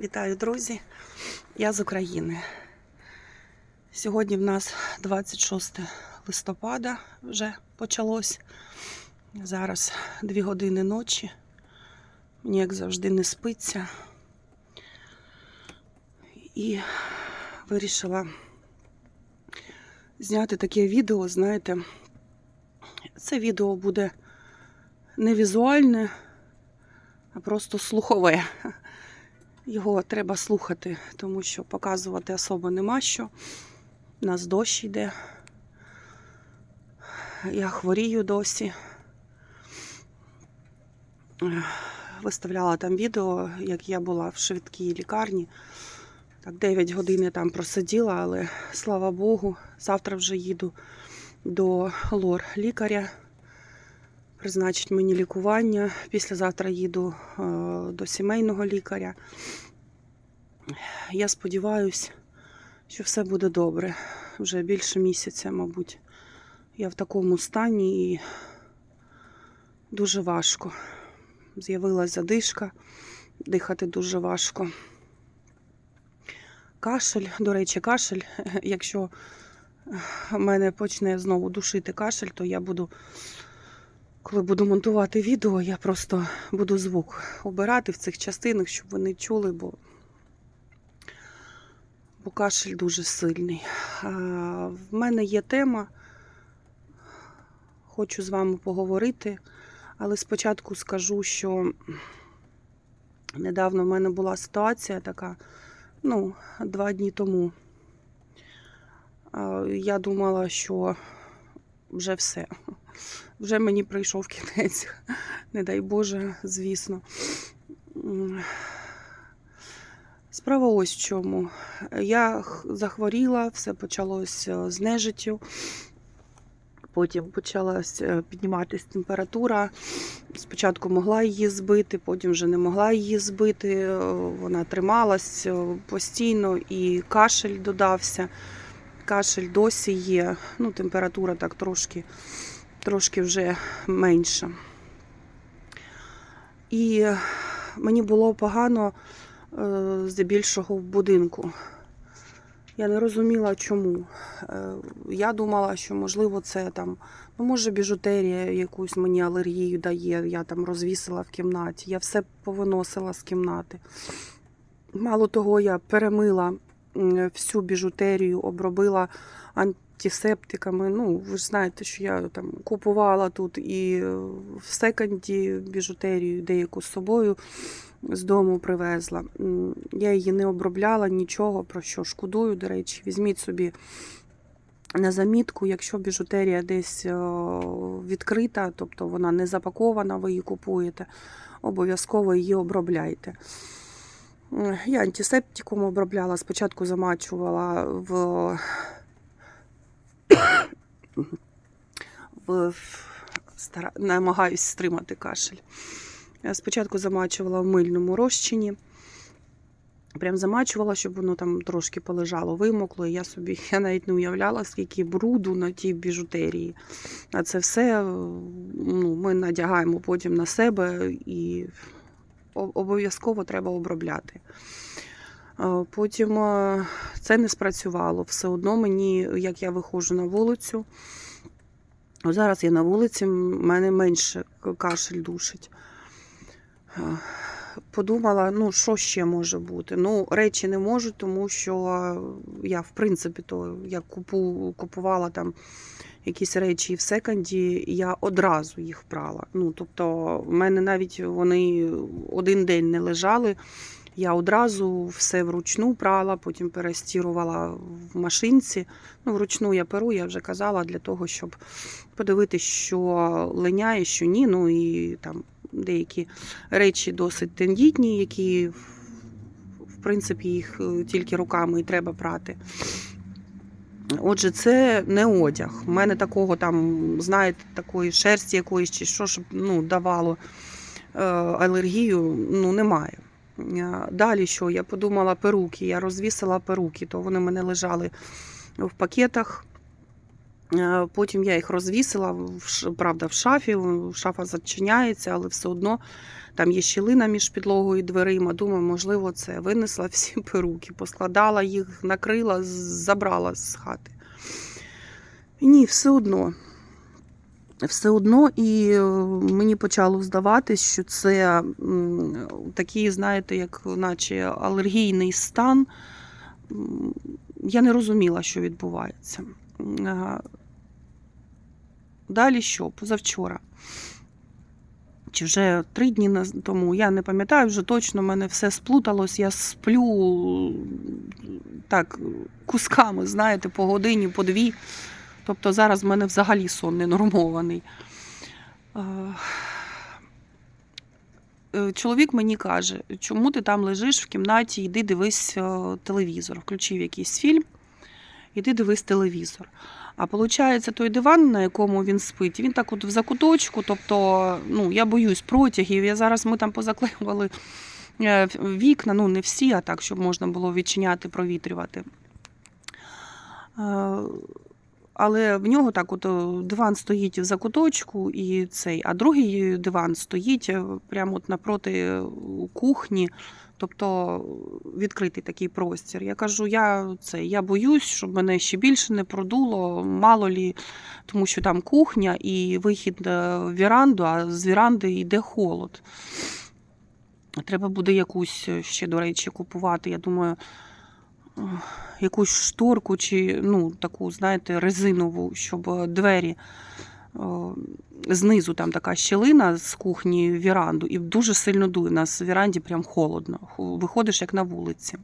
Вітаю, друзі! Я з України. Сьогодні в нас 26 листопада вже почалось. Зараз 2 години ночі. Мені, як завжди, не спиться. І вирішила зняти таке відео, знаєте, це відео буде не візуальне, а просто слухове. Його треба слухати, тому що показувати особо нема що. У нас дощ йде. Я хворію досі. Виставляла там відео, як я була в швидкій лікарні. Так, 9 годин я там просиділа, але слава Богу, завтра вже їду до лор лікаря. Призначить мені лікування. Післязавтра їду е, до сімейного лікаря. Я сподіваюся, що все буде добре. Вже більше місяця, мабуть. Я в такому стані і дуже важко. З'явилась задишка, дихати дуже важко. Кашель, до речі, кашель. Якщо мене почне знову душити кашель, то я буду коли буду монтувати відео, я просто буду звук обирати в цих частинах, щоб ви не чули, бо, бо кашель дуже сильний. А, в мене є тема, хочу з вами поговорити, але спочатку скажу, що недавно в мене була ситуація така, ну, два дні тому. А, я думала, що вже все. Вже мені прийшов кінець, не дай Боже, звісно. Справа ось в чому. Я захворіла, все почалося з нежиттю. Потім почалася підніматися температура. Спочатку могла її збити, потім вже не могла її збити. Вона трималась постійно і кашель додався. Кашель досі є. Ну, температура так трошки трошки вже менша. І мені було погано е, здебільшого в будинку. Я не розуміла, чому. Е, Я думала, що, можливо, це там, ну, може, біжутерія якусь мені алергію дає, я там розвісила в кімнаті. Я все повиносила з кімнати. Мало того, я перемила всю біжутерію, обробила антисептиками. Ну, ви ж знаєте, що я там купувала тут і в секонді біжутерію, деяку з собою з дому привезла. Я її не обробляла нічого, про що шкодую, до речі, візьміть собі. На замітку, якщо біжутерія десь відкрита, тобто вона не запакована, ви її купуєте, обов'язково її обробляйте. Я антисептиком обробляла, спочатку замачувала в в стара... намагаюсь стримати кашель. Я спочатку замачувала в мильному розчині. Прям замачувала, щоб воно там трошки полежало, вимокло. І я собі я навіть не уявляла, скільки бруду на тій біжутерії. А це все ну, ми надягаємо потім на себе і обов'язково треба обробляти. Потім це не спрацювало. Все одно мені, як я виходжу на вулицю, зараз я на вулиці, в мене менше кашель душить. Подумала, ну, що ще може бути? Ну, речі не можу, тому що я, в принципі, то я купу, купувала там якісь речі в секонді, я одразу їх прала. Ну, тобто, в мене навіть вони один день не лежали. Я одразу все вручну прала, потім перестірувала в машинці. Ну, вручну я перу, я вже казала, для того, щоб подивитися, що линяє, що ні. Ну і там деякі речі досить тендітні, які, в принципі, їх е, тільки руками і треба прати. Отже, це не одяг. У мене такого там, знаєте, такої шерсті якоїсь чи що, щоб ну, давало е, алергію, ну, немає. Далі що? Я подумала перуки, я розвісила перуки, то вони в мене лежали в пакетах. Е, Потім я їх розвісила, правда, в шафі. Шафа зачиняється, але все одно там є щілина між підлогою і дверима. Думаю, можливо, це винесла всі перуки, поскладала їх, накрила, забрала з хати. Ні, все одно. Все одно, і е, мені почало здаватись, що це такий, знаєте, як наче алергійний стан. Я не розуміла, що відбувається. Далі що? Позавчора. Чи вже три дні тому, я не пам'ятаю, вже точно в мене все сплуталось. Я сплю так, кусками, знаєте, по годині, по дві. Тобто зараз в мене взагалі сон ненормований. Е, е, Чоловік мені каже, чому ти там лежиш в кімнаті, йди дивись е, телевізор, включив якийсь фільм, іди дивись телевізор. А виходить, той диван, на якому він спить, він так от в закуточку, тобто, ну, я боюсь протягів. Я зараз ми там позаклеювали вікна, ну не всі, а так, щоб можна було відчиняти, провітрювати. Але в нього так, от е, диван стоїть в закуточку, і цей, а другий диван стоїть е, прямо от напроти е, кухні, тобто відкритий такий простір. Я кажу, я це я боюсь, щоб мене ще більше не продуло, мало лі, тому що там кухня і вихід в віранду, а з віранди йде холод. Треба буде якусь ще, до речі, купувати. Я думаю, якусь шторку чи ну, таку, знаєте, резинову, щоб е, двері. е, Знизу там така щілина з кухні в віранду, і дуже сильно дує. У нас в віранді прям холодно. Виходиш як на вулиці.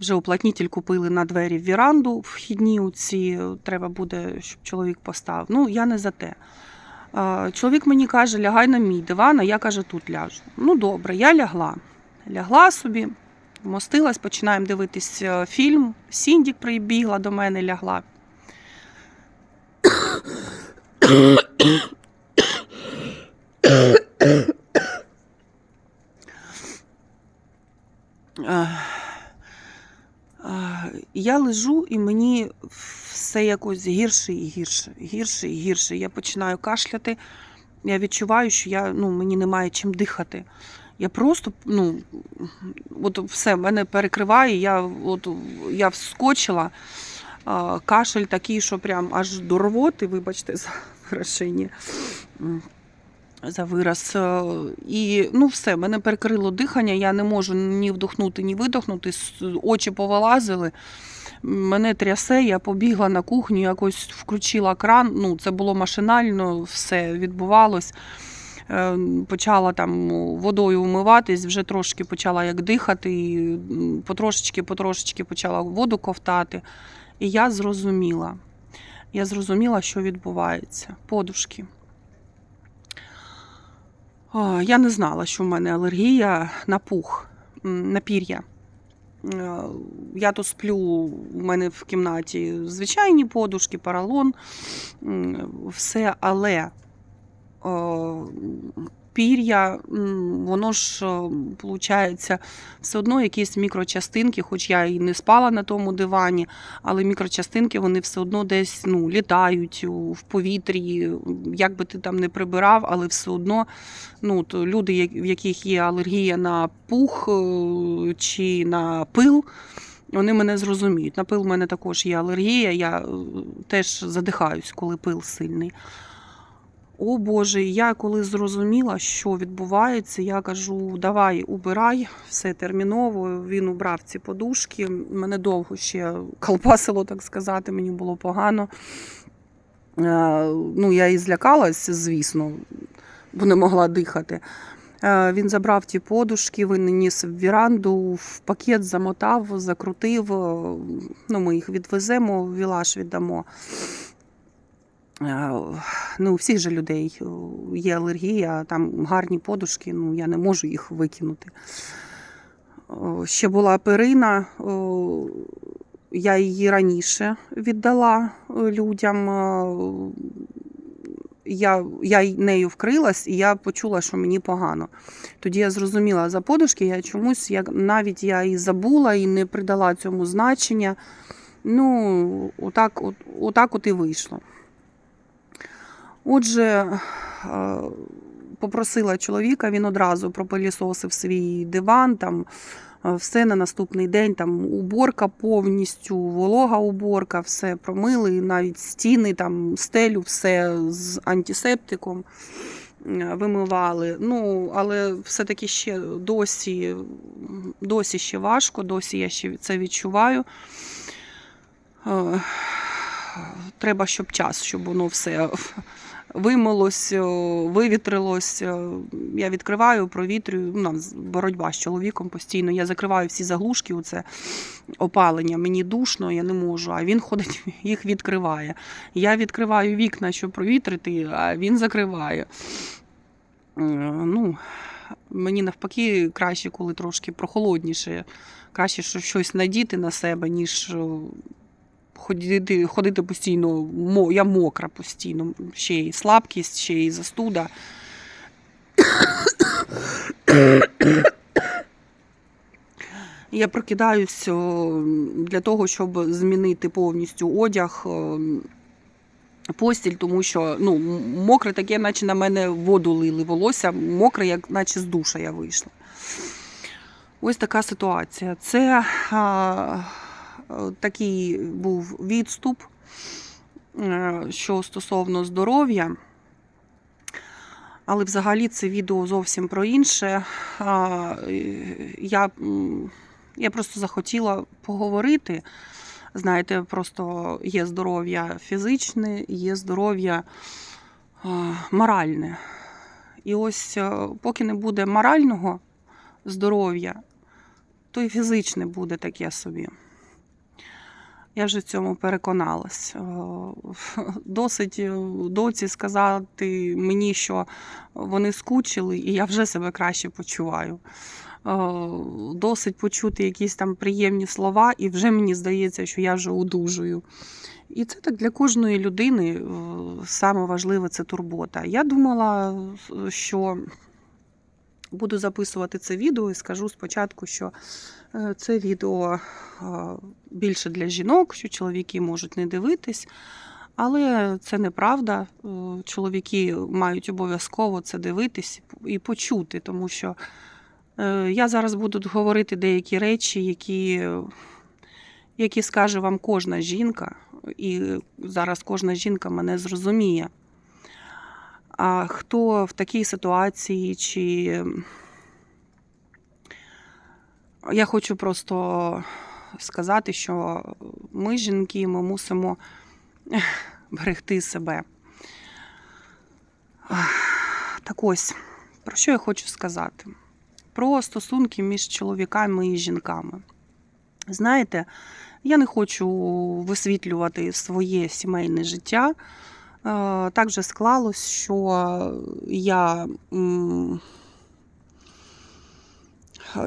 Вже уплотнітель купили на двері в віранду, вхідні оці, треба буде, щоб чоловік поставив. Ну, я не за те. Е, Чоловік мені каже, лягай на мій диван, а я каже, тут ляжу. Ну, добре, я лягла. Лягла собі, вмостилась, починаємо дивитись е, фільм. Сіндік прибігла до мене, лягла. Е, е, Я лежу і мені все якось гірше і гірше, гірше і гірше. Я починаю кашляти. Я відчуваю, що я, ну, мені немає чим дихати. Я просто, ну, от все, мене перекриває, я, от, я вскочила. Кашель такий, що прям аж до рвоти, вибачте, за вираження, за вираз. Е, І ну все, мене перекрило дихання, я не можу ні вдохнути, ні видохнути, очі повилазили. Мене трясе, я побігла на кухню, якось включила кран. Ну, це було машинально, все відбувалось. Е, Почала там водою вмиватись, вже трошки почала як дихати, і потрошечки, потрошечки почала воду ковтати. І я зрозуміла. Я зрозуміла, що відбувається. Подушки. О, Я не знала, що в мене алергія на пух, на пір'я. Е, Я то сплю, у мене в кімнаті звичайні подушки, паралон, все, але пір'я, воно ж, виходить, все одно якісь мікрочастинки, хоч я і не спала на тому дивані, але мікрочастинки вони все одно десь ну, літають в повітрі, як би ти там не прибирав, але все одно ну, то люди, в яких є алергія на пух е, чи на пил, вони мене зрозуміють. На пил в мене також є алергія, я е, теж задихаюсь, коли пил сильний. О Боже, я коли зрозуміла, що відбувається, я кажу: давай, убирай все терміново. Він убрав ці подушки. Мене довго ще колбасило, так сказати, мені було погано. Е, Ну, я і злякалась, звісно, бо не могла дихати. Е, Він забрав ті подушки, він ніс в віранду, в пакет замотав, закрутив. Е, Ну, ми їх відвеземо, в вілаш віддамо. Е, Ну, у всіх же людей е, є алергія, там гарні подушки, ну я не можу їх викинути. Ще була перина, я її раніше віддала е, людям. е, Я, я нею вкрилась, і я почула, що мені погано. Тоді я зрозуміла за подушки, я чомусь, як навіть я і забула, і не придала цьому значення. Ну, отак, от, отак от і вийшло. Отже, е, попросила чоловіка, він одразу пропилісосив свій диван, там е, все на наступний день, там уборка повністю, волога уборка, все промили, навіть стіни, там стелю, все з антисептиком е, вимивали. Ну, але все-таки ще досі, досі ще важко, досі я ще це відчуваю. Треба, щоб час, щоб воно все вимилось, е, вивітрилось. Е, Я відкриваю, провітрюю. Ну, боротьба з чоловіком постійно. Я закриваю всі заглушки, оце опалення. Мені душно, я не можу. А він ходить, їх відкриває. Я відкриваю вікна, щоб провітрити, а він закриває. Е, Ну, мені навпаки краще, коли трошки прохолодніше. Краще щось надіти на себе, ніж ходити, ходити постійно. Я мокра постійно. Ще й слабкість, ще й застуда. Я прокидаюсь для того, щоб змінити повністю одяг, постіль, тому що ну, мокре таке, наче на мене воду лили. Волосся мокре, як наче з душа я вийшла. Ось така ситуація. Це а, такий був відступ, е, що стосовно здоров'я. Але взагалі це відео зовсім про інше. Е, Я, я просто захотіла поговорити. Знаєте, просто є здоров'я фізичне, є здоров'я моральне. І ось е, поки не буде морального здоров'я, то і фізичне буде таке собі. Я вже в цьому переконалась. Е, Досить е, доці сказати мені, що вони скучили, і я вже себе краще почуваю. Е, Досить почути якісь там приємні слова, і вже мені здається, що я вже одужую. І це так для кожної людини саме важливе це турбота. Я думала, що буду записувати це відео і скажу спочатку, що це відео е, більше для жінок, що чоловіки можуть не дивитись. Але це неправда. Е, Чоловіки мають обов'язково це дивитись і почути, тому що е, я зараз буду говорити деякі речі, які, які скаже вам кожна жінка, і зараз кожна жінка мене зрозуміє. А хто в такій ситуації, чи я хочу просто сказати, що ми, жінки, ми мусимо берегти себе. Так ось, про що я хочу сказати? Про стосунки між чоловіками і жінками. Знаєте, я не хочу висвітлювати своє сімейне життя. Е, Так вже склалось, що я,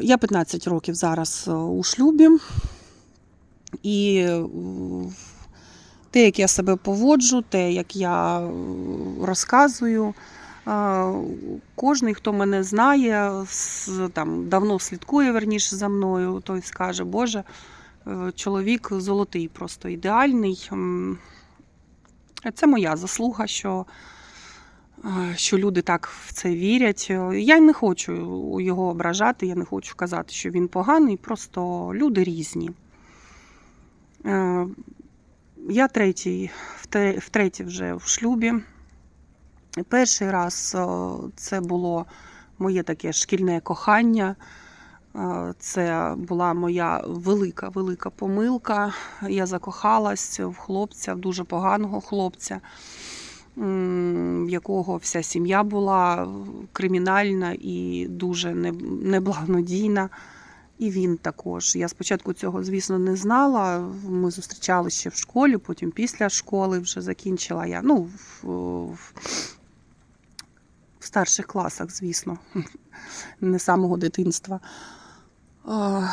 я 15 років зараз е, у шлюбі, і е, те, як я себе поводжу, те, як я е, розказую. Кожний, хто мене знає, там давно слідкує верніше за мною, той скаже, Боже, чоловік золотий, просто ідеальний. Це моя заслуга, що, що люди так в це вірять. Е, Я не хочу його ображати, я не хочу казати, що він поганий, просто люди різні. Е, Я третій, втретє вже в шлюбі. Перший раз е, це було моє таке шкільне кохання. Е, Це була моя велика, велика помилка. Я закохалась в хлопця, в дуже поганого хлопця, в якого вся сім'я була кримінальна і дуже не- неблагонадійна. І він також. Я спочатку цього, звісно, не знала. Ми зустрічалися ще в школі, потім після школи вже закінчила я. Ну, в, в, в старших класах, звісно, не самого дитинства. Е,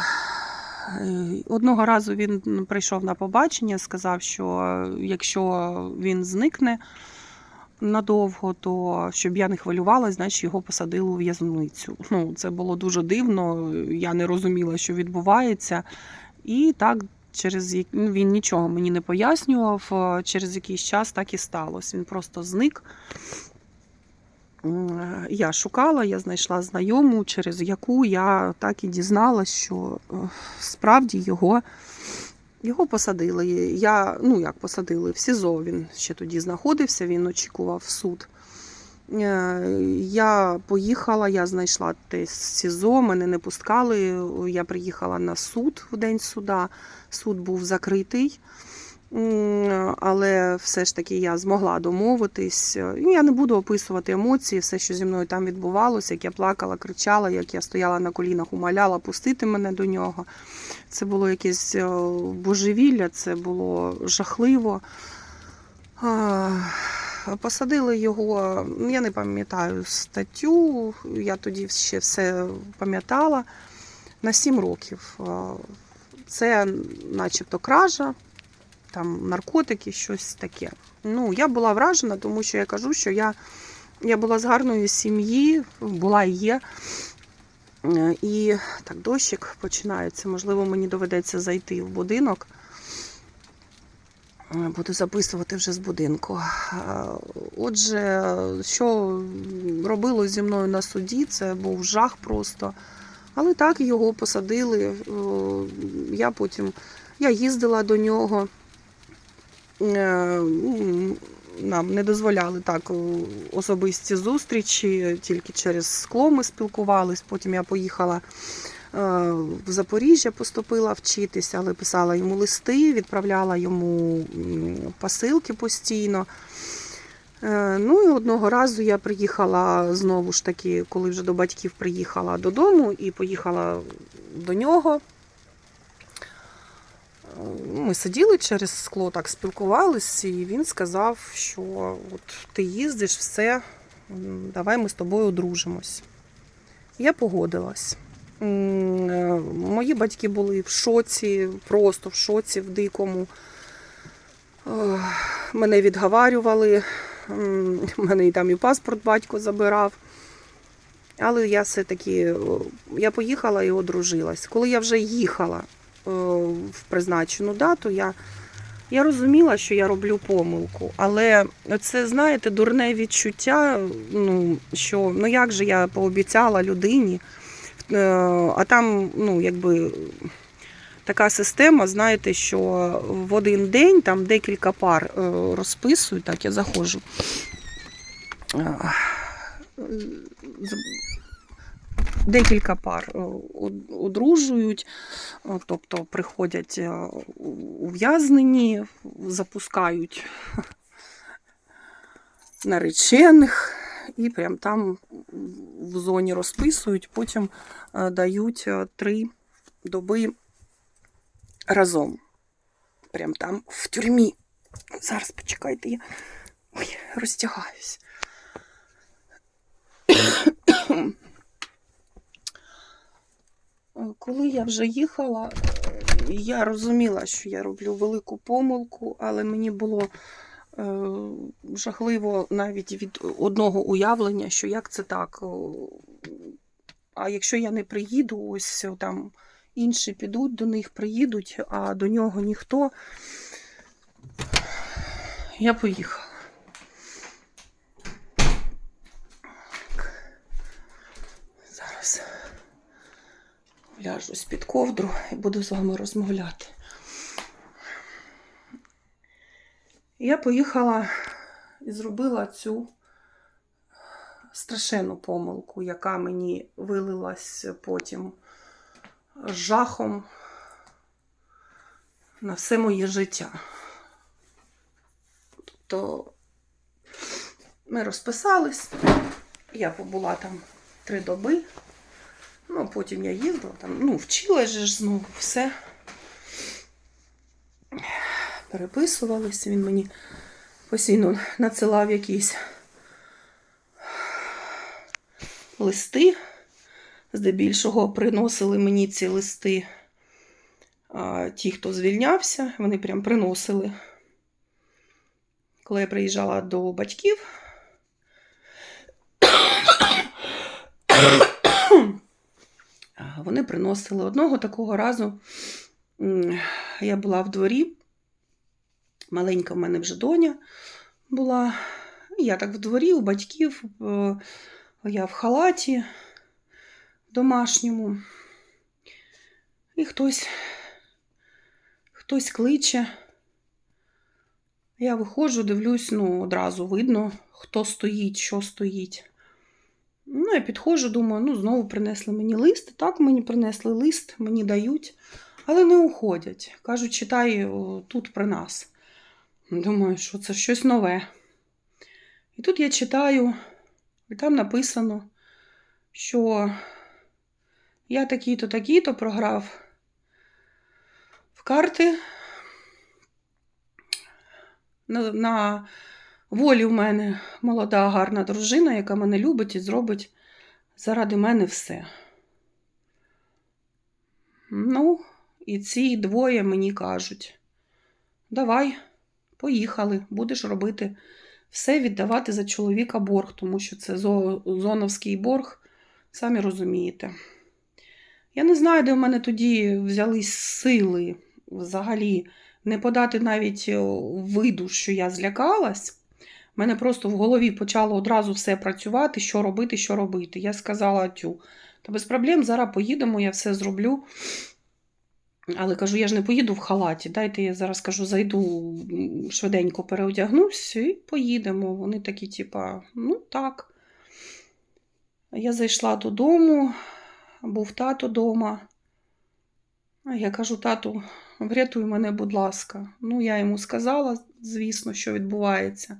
Одного разу він прийшов на побачення, сказав, що якщо він зникне надовго, то щоб я не хвилювалась, значить його посадили у в'язницю. Ну, це було дуже дивно. Я не розуміла, що відбувається. І так через ну, він нічого мені не пояснював. е, Через якийсь час так і сталося. Він просто зник. Е, Я шукала, я знайшла знайому, через яку я так і дізналась, що е, справді його, його посадили. Я, ну як посадили, в СІЗО він ще тоді знаходився, він очікував суд. Е, Я поїхала, я знайшла те СІЗО, мене не пускали. Я приїхала на суд в день суда. Суд був закритий. Але все ж таки я змогла домовитись. Я не буду описувати емоції, все, що зі мною там відбувалося, як я плакала, кричала, як я стояла на колінах, умоляла пустити мене до нього. Це було якесь е, божевілля, це було жахливо. Посадили його, я не пам'ятаю статтю, я тоді ще все пам'ятала на 7 років. Це начебто кража, там наркотики, щось таке. Ну, я була вражена, тому що я кажу, що я, я була з гарної сім'ї, була і є. Е, І так, дощик починається. Можливо, мені доведеться зайти в будинок. Е, Буду записувати вже з будинку. Е, Отже, що робило зі мною на суді, це був жах просто. Але так його посадили. Я потім я їздила до нього. Е, Нам не дозволяли так особисті зустрічі, тільки через скло ми спілкувались. Потім я поїхала е, в Запоріжжя, поступила вчитися, але писала йому листи, відправляла йому посилки постійно. Е, Ну і одного разу я приїхала знову ж таки, коли вже до батьків приїхала додому і поїхала до нього. Е, Ми сиділи через скло, так спілкувались, і він сказав, що от ти їздиш, все, давай ми з тобою одружимось. Я погодилась. Е, Мої батьки були в шоці, просто в шоці, в дикому. Е, Мене відговарювали, мене і там і паспорт батько забирав. Але я все-таки я поїхала і одружилась. Коли я вже їхала в призначену дату, я, я розуміла, що я роблю помилку. Але це, знаєте, дурне відчуття, ну, що ну як же я пообіцяла людині, е, а там, ну, якби. Така система, знаєте, що в один день там декілька пар е, розписують. Так, я заходжу. Декілька пар е, одружують, е, тобто приходять е, ув'язнені, запускають наречених і прям там в зоні розписують, потім дають три доби разом. Прям там в тюрмі. Зараз почекайте, я Ой, розтягаюсь. Коли я вже їхала, я розуміла, що я роблю велику помилку, але мені було е, жахливо навіть від одного уявлення, що як це так. А якщо я не приїду, ось там інші підуть до них, приїдуть, а до нього ніхто. Я поїхала. Ляжу з-під ковдру і буду з вами розмовляти. Я поїхала і зробила цю страшенну помилку, яка мені вилилась потім жахом на все моє життя. Тобто ми розписались, я побула там три доби. Ну, потім я їздила там, ну, вчилась же ж знову все. Переписувались, він мені постійно надсилав якісь листи. Здебільшого приносили мені ці листи а, ті, хто звільнявся, вони прям приносили. Коли я приїжджала до батьків, вони приносили одного такого разу. я була в дворі, маленька в мене вже доня була. Я так в дворі у батьків, я в халаті домашньому. І хтось, хтось кличе. Я виходжу, дивлюсь, ну, одразу видно, хто стоїть, що стоїть. Ну, я підходжу, думаю, ну, знову принесли мені лист. Так, мені принесли лист, мені дають, але не уходять. Кажуть, читай тут при нас. Думаю, що це щось нове. І тут я читаю, і там написано, що я такий-то, такий-то програв в карти. На, на волі в мене молода, гарна дружина, яка мене любить і зробить заради мене все. Ну, і ці двоє мені кажуть: давай, поїхали, будеш робити все віддавати за чоловіка борг, тому що це зоновський борг, самі розумієте. Я не знаю, де в мене тоді взялись сили взагалі не подати навіть виду, що я злякалась. У мене просто в голові почало одразу все працювати, що робити, що робити. Я сказала тю, та без проблем, зараз поїдемо, я все зроблю. Але кажу, я ж не поїду в халаті. Дайте я зараз кажу, зайду швиденько переодягнусь і поїдемо. Вони такі, типа, ну так. Я зайшла додому, був тато вдома. Я кажу, тату, врятуй мене, будь ласка. Ну, я йому сказала, звісно, що відбувається.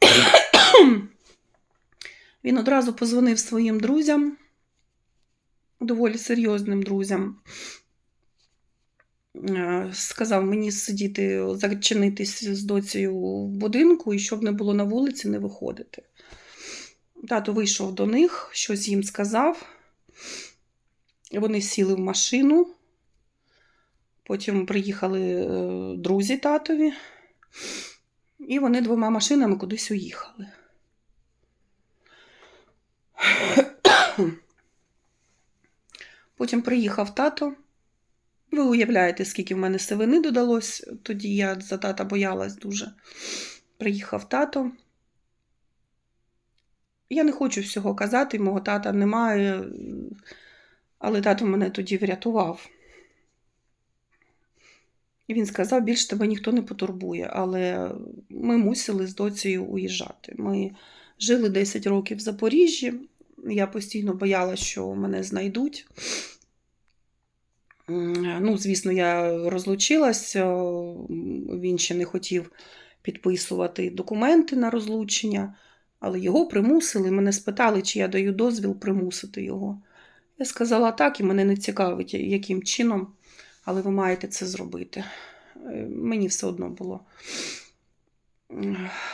Він одразу позвонив своїм друзям, доволі серйозним друзям. Е, Сказав мені сидіти, зачинитись з доцею в будинку і щоб не було на вулиці, не виходити. Тато вийшов до них, щось їм сказав. Вони сіли в машину. Потім приїхали е, друзі татові, і вони двома машинами кудись уїхали. Потім приїхав тато. Ви уявляєте, скільки в мене сивини додалось. Тоді я за тата боялась дуже. Приїхав тато. Я не хочу всього казати, мого тата немає, але тато мене тоді врятував. І він сказав, більше тебе ніхто не потурбує, але ми мусили з доцею уїжджати. Ми жили 10 років в Запоріжжі. Я постійно боялася, що мене знайдуть. Ну, звісно, я розлучилась, він ще не хотів підписувати документи на розлучення, але його примусили. Мене спитали, чи я даю дозвіл примусити його. Я сказала так, і мене не цікавить, яким чином, але ви маєте це зробити. Е, Мені все одно було.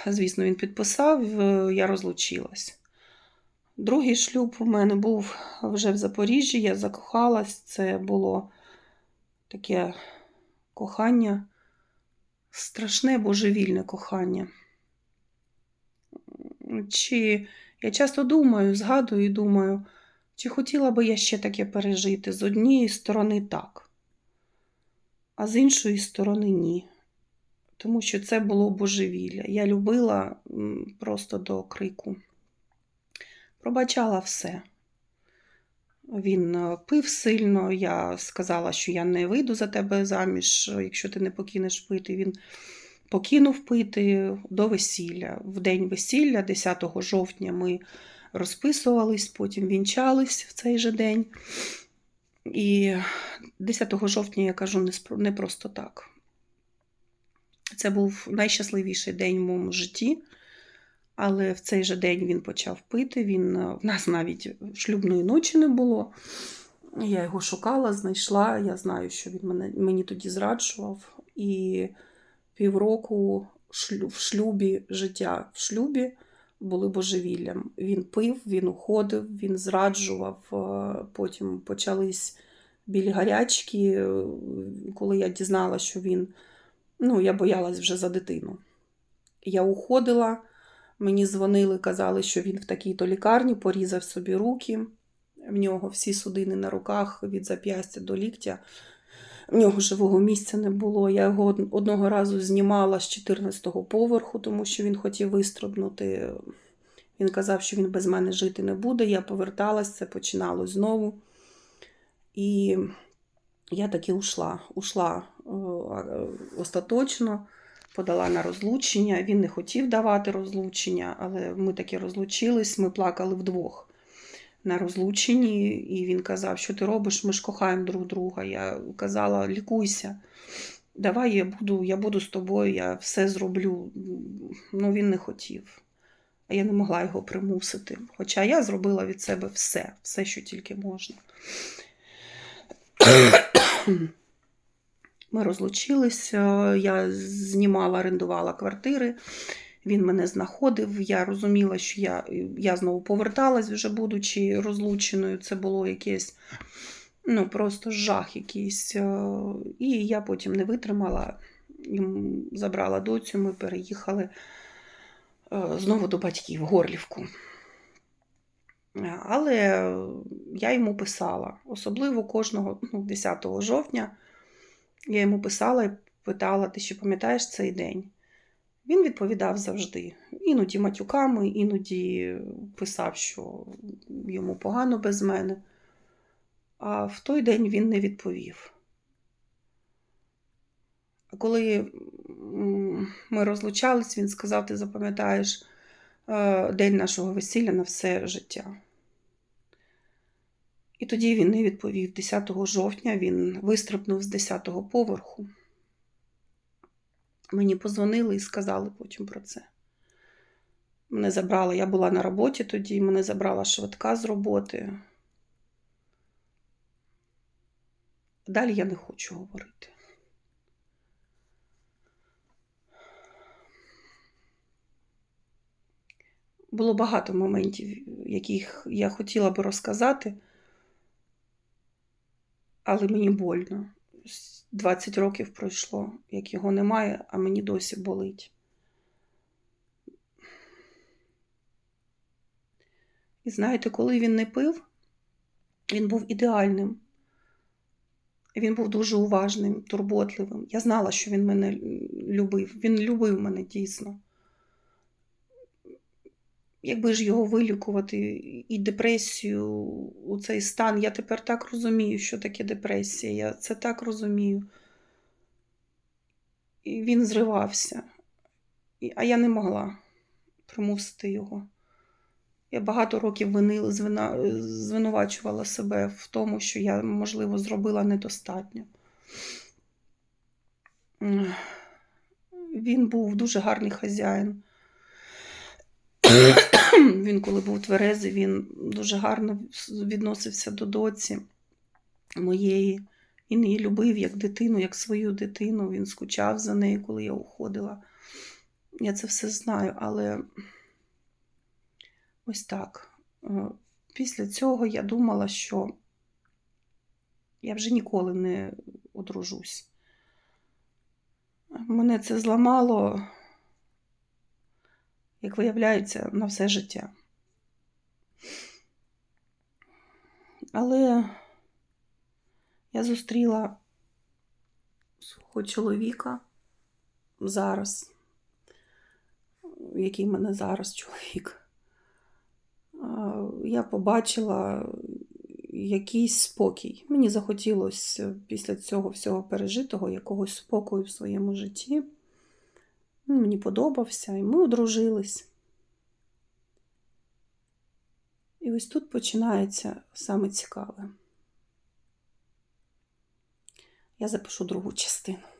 Звісно, він підписав, е, я розлучилась. Другий шлюб у мене був вже в Запоріжжі, я закохалась. Це було таке кохання, страшне божевільне кохання. Чи я часто думаю, згадую і думаю, чи хотіла би я ще таке пережити? З однієї сторони так, а з іншої сторони ні. Тому що це було божевілля. Я любила просто до крику. Пробачала все. Він е, пив сильно. Я сказала, що я не вийду за тебе заміж, якщо ти не покинеш пити. Він покинув пити до весілля. В день весілля, 10 жовтня, ми розписувались, потім вінчались в цей же день. І 10 жовтня я кажу не просто так. Це був найщасливіший день в моєму житті. Але в цей же день він почав пити. Він, е, в нас навіть шлюбної ночі не було. Я його шукала, знайшла. Я знаю, що він мене, мені тоді зраджував. І півроку в шлюбі, життя в шлюбі були божевіллям. Він пив, він уходив, він зраджував. е, Потім почались білі гарячки. е, Коли я дізналася, що він. Ну, я боялась вже за дитину. Я уходила. Мені дзвонили, казали, що він в такій-то лікарні порізав собі руки. В нього всі судини на руках від зап'ястя до ліктя В нього живого місця не було. Я його одного разу знімала з 14-го поверху, тому що він хотів вистрибнути. Він казав, що він без мене жити не буде. Я поверталась, це починалось знову. І я таки ушла. Ушла е, е, остаточно, подала на розлучення. Він не хотів давати розлучення, але ми таки розлучились, ми плакали вдвох на розлученні, і він казав, що ти робиш, ми ж кохаємо друг друга. Я казала, лікуйся, давай я буду, я буду з тобою, я все зроблю. Ну, він не хотів. А я не могла його примусити. Хоча я зробила від себе все, все, що тільки можна. Ми розлучилися, я знімала, орендувала квартири. Він мене знаходив. Я розуміла, що я, я знову поверталась, вже будучи розлученою. Це було якесь ну, просто жах якийсь. Е, І я потім не витримала, забрала доцю, ми переїхали е, знову до батьків в Горлівку. Е, Але я йому писала, особливо кожного ну, 10 жовтня. Я йому писала і питала, ти ще пам'ятаєш цей день? Він відповідав завжди. Іноді матюками, іноді писав, що йому погано без мене. А в той день він не відповів. А коли ми розлучались, він сказав: ти запам'ятаєш е, день нашого весілля на все життя. І тоді він не відповів. 10 жовтня він вистрибнув з 10-го поверху. Мені позвонили і сказали потім про це. Мене забрали, я була на роботі тоді, мене забрала швидка з роботи. Далі я не хочу говорити. Було багато моментів, яких я хотіла би розказати, але мені больно. 20 років пройшло, як його немає, а мені досі болить. І знаєте, коли він не пив, він був ідеальним. Він був дуже уважним, турботливим. Я знала, що він мене любив. Він любив мене дійсно. Якби ж його вилікувати і депресію у цей стан, я тепер так розумію, що таке депресія. Я це так розумію. І він зривався, а я не могла примусити його. Я багато років винила, звинувачувала себе в тому, що я, можливо, зробила недостатньо. Він був дуже гарний хазяїн. Він, коли був тверезий, він дуже гарно відносився до доці моєї. Він її любив як дитину, як свою дитину. Він скучав за нею, коли я уходила. Я це все знаю, але ось так. Е, Після цього я думала, що я вже ніколи не одружусь. Мене це зламало, як виявляється, на все життя. Але я зустріла свого чоловіка зараз, який в мене зараз чоловік. Я побачила якийсь спокій. Мені захотілося після цього всього пережитого якогось спокою в своєму житті. Він мені подобався, і ми одружились. І ось тут починається саме цікаве. Я запишу другу частину.